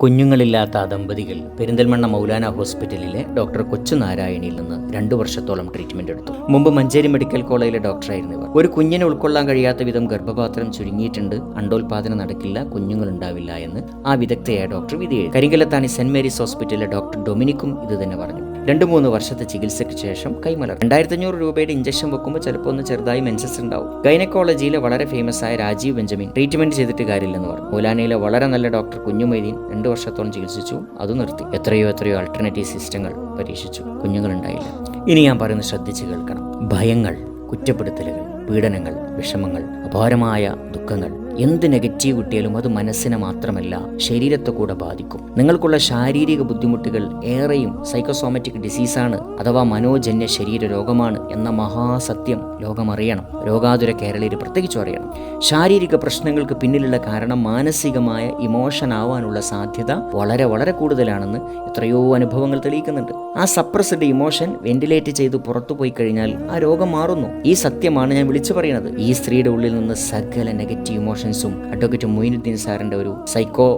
കുഞ്ഞുങ്ങളില്ലാത്ത ദമ്പതികൾ പെരിന്തൽമണ്ണ മൗലാന ഹോസ്പിറ്റലിലെ ഡോക്ടർ കൊച്ചുനാരായണിയിൽ നിന്ന് രണ്ടു വർഷത്തോളം ട്രീറ്റ്മെന്റ് എടുത്തു. മുമ്പ് മഞ്ചേരി മെഡിക്കൽ കോളേജിലെ ഡോക്ടറായിരുന്നു ഇവർ. ഒരു കുഞ്ഞിനെ ഉൾക്കൊള്ളാൻ കഴിയാത്ത വിധം ഗർഭപാത്രം ചുരുങ്ങിയിട്ടുണ്ട്. അണ്ടോൽപാദനം നടക്കില്ല കുഞ്ഞുങ്ങൾ ഉണ്ടാവില്ല എന്ന് ആ വിദഗ്ധയായ ഡോക്ടർ വിധി കരിങ്കലത്താണി സെന്റ് മേരീസ് ഹോസ്പിറ്റലിലെ ഡോക്ടർ ഡൊമിനിക്കും ഇത് തന്നെ പറഞ്ഞു. രണ്ട് മൂന്ന് വർഷത്തെ ചികിത്സയ്ക്ക് ശേഷം കൈമലർ. രണ്ടായിരത്തി അഞ്ഞൂറ് രൂപയുടെ ഇഞ്ചക്ഷൻ വെക്കുമ്പോൾ ചിലപ്പോൾ ഒന്ന് ചെറുതായി മെൻസസ് ഉണ്ടാവും. ഗൈനക്കോളജിയിലെ വളരെ ഫേമസ് ആയ രാജീവ് ബെഞ്ചമിൻ ട്രീറ്റ്മെന്റ് ചെയ്തിട്ട് കാര്യമില്ലെന്ന് പറഞ്ഞു. മൂലാനയിലെ വളരെ നല്ല ഡോക്ടർ കുഞ്ഞുമൈദീൻ രണ്ട് വർഷത്തോളം ചികിത്സിച്ചു. അത് നിർത്തി. എത്രയോ എത്രയോ അൾട്ടർനേറ്റീവ് സിസ്റ്റങ്ങൾ പരീക്ഷിച്ചു. കുഞ്ഞുങ്ങളുണ്ടായില്ല. ഇനി ഞാൻ പറയുന്നത് ശ്രദ്ധിച്ച് കേൾക്കണം. ഭയങ്ങൾ കുറ്റപ്പെടുത്തലുകൾ പീഡനങ്ങൾ വിഷമങ്ങൾ അപാരമായ ദുഃഖങ്ങൾ എന്ത് നെഗറ്റീവ് കിട്ടിയാലും അത് മനസ്സിനെ മാത്രമല്ല ശരീരത്തെ കൂടെ ബാധിക്കും. നിങ്ങൾക്കുള്ള ശാരീരിക ബുദ്ധിമുട്ടുകൾ ഏറെയും സൈക്കോസോമാറ്റിക് ഡിസീസാണ് അഥവാ മനോജന്യ ശരീര രോഗമാണ് എന്ന മഹാസത്യം ലോകമറിയണം. രോഗാതുര കേരളീയർ പ്രത്യേകിച്ചും അറിയണം. ശാരീരിക പ്രശ്നങ്ങൾക്ക് പിന്നിലുള്ള കാരണം മാനസികമായ ഇമോഷൻ ആവാനുള്ള സാധ്യത വളരെ വളരെ കൂടുതലാണെന്ന് എത്രയോ അനുഭവങ്ങൾ തെളിയിക്കുന്നുണ്ട്. ആ സപ്രസ്ഡ് ഇമോഷൻ വെന്റിലേറ്റ് ചെയ്ത് പുറത്തു പോയി കഴിഞ്ഞാൽ ആ രോഗം മാറുന്നു. ഈ സത്യമാണ് ഞാൻ വിളിച്ചു പറയുന്നത്. ഈ സ്ത്രീയുടെ ഉള്ളിൽ നിന്ന് സകല നെഗറ്റീവ് ഇമോഷൻസും അഡ്വക്കേറ്റ് മൊയിനുദ്ദീൻ സാറിന്റെ ഒരു സൈക്കോ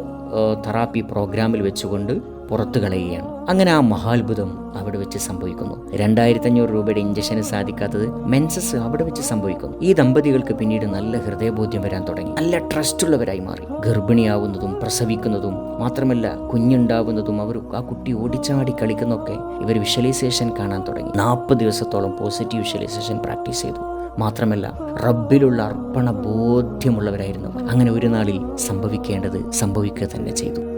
തെറാപ്പി പ്രോഗ്രാമിൽ വെച്ചുകൊണ്ട് പുറത്തു കളയുകയാണ്. അങ്ങനെ ആ മഹാത്ഭുതം അവിടെ വെച്ച് സംഭവിക്കുന്നു. രണ്ടായിരത്തി അഞ്ഞൂറ് രൂപയുടെ ഇഞ്ചക്ഷന് സാധിക്കാത്തത് മെൻസസ് അവിടെ വെച്ച് സംഭവിക്കുന്നു. ഈ ദമ്പതികൾക്ക് പിന്നീട് നല്ല ഹൃദയബോധ്യം വരാൻ തുടങ്ങി. നല്ല ട്രസ്റ്റ് ഉള്ളവരായി മാറി. ഗർഭിണിയാവുന്നതും പ്രസവിക്കുന്നതും മാത്രമല്ല കുഞ്ഞുണ്ടാവുന്നതും അവർ ആ കുട്ടി ഓടിച്ചാടി കളിക്കുന്നൊക്കെ ഇവർ വിഷ്വലൈസേഷൻ കാണാൻ തുടങ്ങി. നാൽപ്പത് ദിവസത്തോളം പോസിറ്റീവ് വിഷ്വലൈസേഷൻ പ്രാക്ടീസ് ചെയ്തു. മാത്രമല്ല റബ്ബിലുള്ള അർപ്പണ ബോധ്യമുള്ളവരായിരുന്നു അങ്ങനെ ഒരു നാളിൽ സംഭവിക്കേണ്ടത് സംഭവിക്കുക തന്നെ ചെയ്തു.